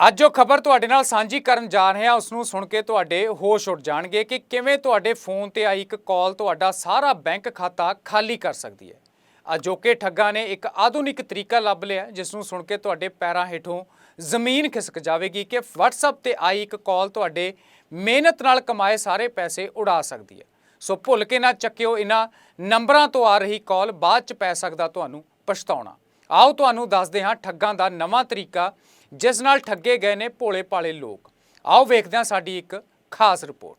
ਅੱਜ ਜੋ ਖਬਰ ਤੁਹਾਡੇ ਨਾਲ ਸਾਂਝੀ ਕਰਨ ਜਾ ਰਹੇ ਹਾਂ। ਉਸ ਨੂੰ ਸੁਣ ਕੇ ਤੁਹਾਡੇ ਹੋਸ਼ ਉੱਡ ਜਾਣਗੇ ਕਿ ਕਿਵੇਂ ਤੁਹਾਡੇ ਫੋਨ ਤੇ ਆਈ ਇੱਕ ਕਾਲ ਤੁਹਾਡਾ ਸਾਰਾ ਬੈਂਕ ਖਾਤਾ ਖਾਲੀ ਕਰ ਸਕਦੀ ਹੈ। ਅਜੋਕੇ ਠੱਗਾਂ ਨੇ ਇੱਕ ਆਧੁਨਿਕ ਤਰੀਕਾ ਲੱਭ ਲਿਆ ਜਿਸ ਨੂੰ ਸੁਣ ਕੇ ਤੁਹਾਡੇ ਪੈਰਾਂ ਹੇਠੋਂ ਜ਼ਮੀਨ ਖਿਸਕ ਜਾਵੇਗੀ ਕਿ WhatsApp ਤੇ ਆਈ ਇੱਕ ਕਾਲ ਤੁਹਾਡੇ ਮਿਹਨਤ ਨਾਲ ਕਮਾਏ ਸਾਰੇ ਪੈਸੇ ਉਡਾ ਸਕਦੀ ਹੈ। ਸੋ ਭੁੱਲ ਕੇ ਨਾ ਚੱਕਿਓ, ਇਹਨਾਂ ਨੰਬਰਾਂ ਤੋਂ ਆ ਰਹੀ ਕਾਲ ਬਾਅਦ ਚ ਪੈ ਸਕਦਾ ਤੁਹਾਨੂੰ ਪਛਤਾਉਣਾ। ਆਓ ਤੁਹਾਨੂੰ ਦੱਸਦੇ ਹਾਂ ਠੱਗਾਂ ਦਾ ਨਵਾਂ ਤਰੀਕਾ, ਜਿਸ ਨਾਲ ਠੱਗੇ ਗਏ ਨੇ ਭੋਲੇ ਭਾਲੇ ਲੋਕ। ਆਓ ਵੇਖਦੇ ਹਾਂ ਸਾਡੀ ਇੱਕ ਖਾਸ ਰਿਪੋਰਟ।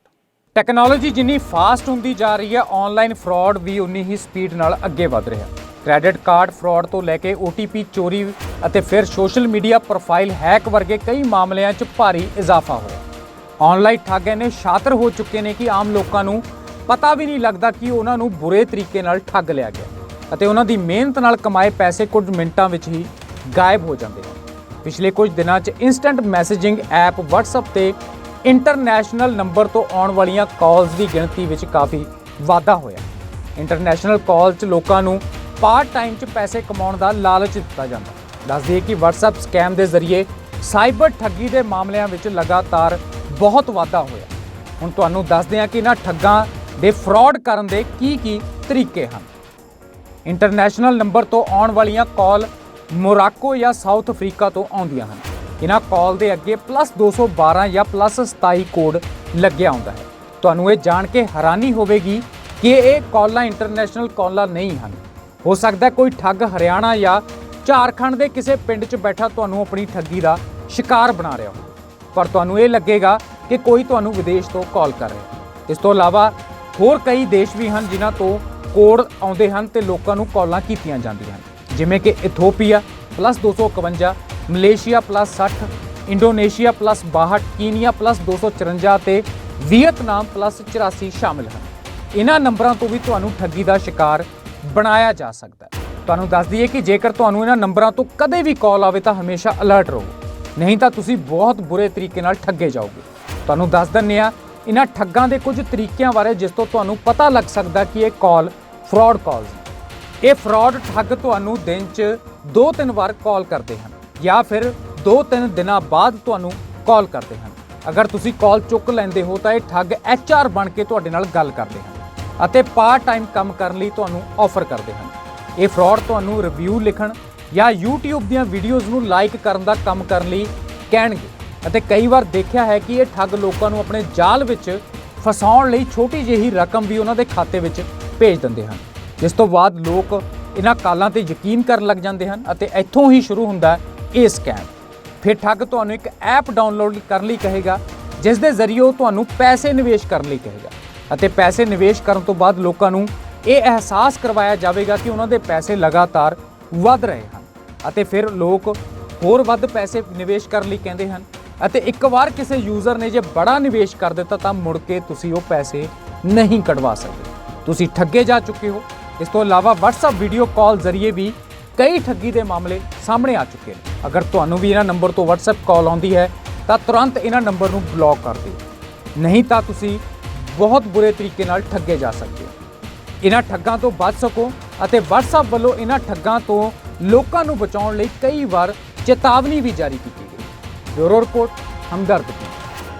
ਟੈਕਨੋਲੋਜੀ ਜਿੰਨੀ ਫਾਸਟ ਹੁੰਦੀ ਜਾ ਰਹੀ ਹੈ ਆਨਲਾਈਨ ਫਰਾਡ ਵੀ ਉਨੀ ਹੀ ਸਪੀਡ ਨਾਲ ਅੱਗੇ ਵਧ ਰਿਹਾ। ਕ੍ਰੈਡਿਟ ਕਾਰਡ ਫਰਾਡ ਤੋਂ ਲੈ ਕੇ OTP ਚੋਰੀ ਅਤੇ ਫਿਰ ਸੋਸ਼ਲ ਮੀਡੀਆ ਪ੍ਰੋਫਾਈਲ ਹੈਕ ਵਰਗੇ ਕਈ ਮਾਮਲਿਆਂ 'ਚ ਭਾਰੀ ਇਜ਼ਾਫਾ ਹੋਇਆ। ਆਨਲਾਈਨ ਠੱਗ ਇੰਨੇ ਸ਼ਾਤਰ ਹੋ ਚੁੱਕੇ ਨੇ ਕਿ ਆਮ ਲੋਕਾਂ ਨੂੰ ਪਤਾ ਵੀ ਨਹੀਂ ਲੱਗਦਾ ਕਿ ਉਹਨਾਂ ਨੂੰ ਬੁਰੇ ਤਰੀਕੇ ਨਾਲ ਠੱਗ ਲਿਆ ਗਿਆ। ਅਤੇ ਉਹਨਾਂ ਦੀ ਮਿਹਨਤ ਨਾਲ ਕਮਾਏ ਪੈਸੇ ਕੁਝ ਮਿੰਟਾਂ ਵਿੱਚ ਹੀ ਗਾਇਬ ਹੋ ਜਾਂਦੇ ਹਨ। ਪਿਛਲੇ ਕੁਝ ਦਿਨਾਂ 'ਚ ਇਨਸਟੈਂਟ ਮੈਸੇਜਿੰਗ ਐਪ WhatsApp ਤੇ ਇੰਟਰਨੈਸ਼ਨਲ ਨੰਬਰ ਤੋਂ ਆਉਣ ਵਾਲੀਆਂ ਕਾਲਸ ਦੀ ਗਿਣਤੀ ਵਿੱਚ ਕਾਫੀ ਵਾਧਾ ਹੋਇਆ। ਇੰਟਰਨੈਸ਼ਨਲ ਕਾਲ 'ਚ ਲੋਕਾਂ ਨੂੰ ਪਾਰਟ ਟਾਈਮ 'ਚ ਪੈਸੇ ਕਮਾਉਣ ਦਾ ਲਾਲਚ ਦਿੱਤਾ ਜਾਂਦਾ। ਦੱਸ ਦਈਏ ਕਿ WhatsApp ਸਕੈਮ ਦੇ ਜ਼ਰੀਏ ਸਾਈਬਰ ਠੱਗੀ ਦੇ ਮਾਮਲਿਆਂ ਵਿੱਚ ਲਗਾਤਾਰ ਬਹੁਤ ਵਾਧਾ ਹੋਇਆ। ਹੁਣ ਤੁਹਾਨੂੰ ਦੱਸਦੇ ਹਾਂ ਕਿ ਇਹਨਾਂ ਠੱਗਾਂ ਦੇ ਫਰਾਡ ਕਰਨ ਦੇ ਕੀ ਕੀ ਤਰੀਕੇ ਹਨ। ਇੰਟਰਨੈਸ਼ਨਲ ਨੰਬਰ ਤੋਂ ਆਉਣ ਵਾਲੀਆਂ ਕਾਲ ਮੋਰਾਕੋ ਜਾਂ ਸਾਊਥ ਅਫਰੀਕਾ ਤੋਂ ਆਉਂਦੀਆਂ ਹਨ। ਇਹਨਾਂ ਕਾਲ ਦੇ ਅੱਗੇ +212 ਜਾਂ +27 ਕੋਡ ਲੱਗਿਆ ਹੁੰਦਾ ਹੈ। ਤੁਹਾਨੂੰ ਇਹ ਜਾਣ ਕੇ ਹੈਰਾਨੀ ਹੋਵੇਗੀ ਕਿ ਇਹ ਕਾਲਾਂ ਇੰਟਰਨੈਸ਼ਨਲ ਕਾਲਾਂ ਨਹੀਂ ਹਨ। ਹੋ ਸਕਦਾ ਕੋਈ ਠੱਗ ਹਰਿਆਣਾ ਜਾਂ ਝਾਰਖੰਡ ਦੇ ਕਿਸੇ ਪਿੰਡ 'ਚ ਬੈਠਾ ਤੁਹਾਨੂੰ ਆਪਣੀ ਠੱਗੀ ਦਾ ਸ਼ਿਕਾਰ ਬਣਾ ਰਿਹਾ ਹੋ ਪਰ ਤੁਹਾਨੂੰ ਇਹ ਲੱਗੇਗਾ ਕਿ ਕੋਈ ਤੁਹਾਨੂੰ ਵਿਦੇਸ਼ ਤੋਂ ਕਾਲ ਕਰ ਰਿਹਾ ਇਸ ਤੋਂ ਇਲਾਵਾ ਹੋਰ ਕਈ ਦੇਸ਼ ਵੀ ਹਨ ਜਿਨ੍ਹਾਂ ਤੋਂ ਕੋਡ ਆਉਂਦੇ ਹਨ ਤੇ ਲੋਕਾਂ ਨੂੰ ਕਾਲਾਂ ਕੀਤੀਆਂ ਜਾਂਦੀਆਂ ਹਨ। ਜਿਵੇਂ ਕਿ ਇਥੋਪੀਆ +251 ਮਲੇਸ਼ੀਆ +60 ਇੰਡੋਨੇਸ਼ੀਆ +62 ਕੀਨੀਆ +254 ਤੇ ਵੀਅਤਨਾਮ +84 ਸ਼ਾਮਿਲ ਹਨ। ਇਹਨਾਂ ਨੰਬਰਾਂ ਤੋਂ ਵੀ ਤੁਹਾਨੂੰ ਠੱਗੀ ਦਾ ਸ਼ਿਕਾਰ ਬਣਾਇਆ ਜਾ ਸਕਦਾ ਹੈ। ਤੁਹਾਨੂੰ ਦੱਸ ਦਈਏ ਕਿ ਜੇਕਰ ਤੁਹਾਨੂੰ ਇਹਨਾਂ ਨੰਬਰਾਂ ਤੋਂ ਕਦੇ ਵੀ ਕਾਲ ਆਵੇ ਤਾਂ ਹਮੇਸ਼ਾ ਅਲਰਟ ਰਹੋ। ਨਹੀਂ ਤਾਂ ਤੁਸੀਂ ਬਹੁਤ ਬੁਰੇ ਤਰੀਕੇ ਨਾਲ ਠੱਗੇ ਜਾਓਗੇ। ਤੁਹਾਨੂੰ ਦੱਸ ਦਿੰਨੇ ਆ ਇਹਨਾਂ ਠੱਗਾਂ ਦੇ ਕੁਝ ਤਰੀਕਿਆਂ ਬਾਰੇ ਜਿਸ ਤੋਂ ਤੁਹਾਨੂੰ ਪਤਾ ਲੱਗ ਸਕਦਾ ਕਿ ਇਹ ਕਾਲ ਫਰਾਡ ਕਾਲਸ ਨੇ ਇਹ ਫਰਾਡ ਠੱਗ ਤੁਹਾਨੂੰ ਦਿਨ 'ਚ 2-3 ਵਾਰ ਕਾਲ ਕਰਦੇ ਹਨ ਜਾਂ ਫਿਰ 2-3 ਦਿਨਾਂ ਬਾਅਦ ਤੁਹਾਨੂੰ ਕਾਲ ਕਰਦੇ ਹਨ। ਅਗਰ ਤੁਸੀਂ ਕਾਲ ਚੁੱਕ ਲੈਂਦੇ ਹੋ ਤਾਂ ਇਹ ਠੱਗ HR ਬਣ ਕੇ ਤੁਹਾਡੇ ਨਾਲ ਗੱਲ ਕਰਦੇ ਹਨ ਅਤੇ ਪਾਰਟ ਟਾਈਮ ਕੰਮ ਕਰਨ ਲਈ ਤੁਹਾਨੂੰ ਆਫਰ ਕਰਦੇ ਹਨ। ਇਹ ਫਰਾਡ ਤੁਹਾਨੂੰ ਰਿਵਿਊ ਲਿਖਣ ਜਾਂ YouTube ਦੀਆਂ ਵੀਡੀਓਜ਼ ਨੂੰ ਲਾਈਕ ਕਰਨ ਦਾ ਕੰਮ ਕਰਨ ਲਈ ਕਹਿਣਗੇ। ਅਤੇ ਕਈ ਵਾਰ ਦੇਖਿਆ ਹੈ ਕਿ ਇਹ ਠੱਗ ਲੋਕਾਂ ਨੂੰ ਆਪਣੇ ਜਾਲ ਵਿੱਚ ਫਸਾਉਣ ਲਈ ਛੋਟੀ ਜਿਹੀ ਰਕਮ ਵੀ ਉਹਨਾਂ ਦੇ ਖਾਤੇ ਵਿੱਚ ਭੇਜ ਦਿੰਦੇ ਹਨ। ਜਿਸ ਤੋਂ ਬਾਅਦ ਲੋਕ ਇਹਨਾਂ ਕਾਲਾਂ ਤੇ ਯਕੀਨ ਕਰਨ ਲੱਗ ਜਾਂਦੇ ਹਨ ਅਤੇ ਇੱਥੋਂ ਹੀ ਸ਼ੁਰੂ ਹੁੰਦਾ ਹੈ ਇਹ ਸਕੈਮ ਫਿਰ ਠੱਗ ਤੁਹਾਨੂੰ ਇੱਕ ਐਪ ਡਾਊਨਲੋਡ ਕਰਨ ਲਈ ਕਹੇਗਾ, ਜਿਸ ਦੇ ਜ਼ਰੀਏ ਉਹ ਤੁਹਾਨੂੰ ਪੈਸੇ ਨਿਵੇਸ਼ ਕਰਨ ਲਈ ਕਹੇਗਾ ਅਤੇ ਪੈਸੇ ਨਿਵੇਸ਼ ਕਰਨ ਤੋਂ ਬਾਅਦ ਲੋਕਾਂ ਨੂੰ ਇਹ ਅਹਿਸਾਸ ਕਰਵਾਇਆ ਜਾਵੇਗਾ ਕਿ ਉਹਨਾਂ ਦੇ ਪੈਸੇ ਲਗਾਤਾਰ ਵੱਧ ਰਹੇ ਹਨ ਅਤੇ ਫਿਰ ਲੋਕ ਹੋਰ ਵੱਧ ਪੈਸੇ ਨਿਵੇਸ਼ ਕਰਨ ਲਈ ਕਹਿੰਦੇ ਹਨ ਅਤੇ ਇੱਕ ਵਾਰ ਕਿਸੇ ਯੂਜ਼ਰ ਨੇ ਜੇ ਬੜਾ ਨਿਵੇਸ਼ ਕਰ ਦਿੱਤਾ ਤਾਂ ਮੁੜ ਕੇ ਤੁਸੀਂ ਉਹ ਪੈਸੇ ਨਹੀਂ ਕਢਵਾ ਸਕਦੇ। ਤੁਸੀਂ ਠੱਗੇ ਜਾ ਚੁੱਕੇ ਹੋ। ਇਸ ਤੋਂ ਇਲਾਵਾ WhatsApp ਵੀਡੀਓ ਕਾਲ ਜ਼ਰੀਏ ਵੀ ਕਈ ਠੱਗੀ ਦੇ ਮਾਮਲੇ ਸਾਹਮਣੇ ਆ ਚੁੱਕੇ ਨੇ। ਅਗਰ ਤੁਹਾਨੂੰ ਵੀ ਇਹਨਾਂ ਨੰਬਰ ਤੋਂ WhatsApp ਕਾਲ ਆਉਂਦੀ ਹੈ, ਤਾਂ ਤੁਰੰਤ ਇਹਨਾਂ ਨੰਬਰ ਨੂੰ ਬਲੌਕ ਕਰ ਦਿਓ। ਨਹੀਂ ਤਾਂ ਤੁਸੀਂ ਬਹੁਤ ਬੁਰੇ ਤਰੀਕੇ ਨਾਲ ਠੱਗੇ ਜਾ ਸਕਦੇ ਹੋ। ਇਹਨਾਂ ਠੱਗਾਂ ਤੋਂ ਬਚ ਸਕੋ ਅਤੇ WhatsApp ਵੱਲੋਂ ਇਹਨਾਂ ਠੱਗਾਂ ਤੋਂ ਲੋਕਾਂ ਨੂੰ ਬਚਾਉਣ ਲਈ ਕਈ ਵਾਰ ਚੇਤਾਵਨੀ ਵੀ ਜਾਰੀ ਕੀਤੀ ਗਈ ਬਿਊਰੋ ਰਿਪੋਰਟ ਹਮਦਰਦ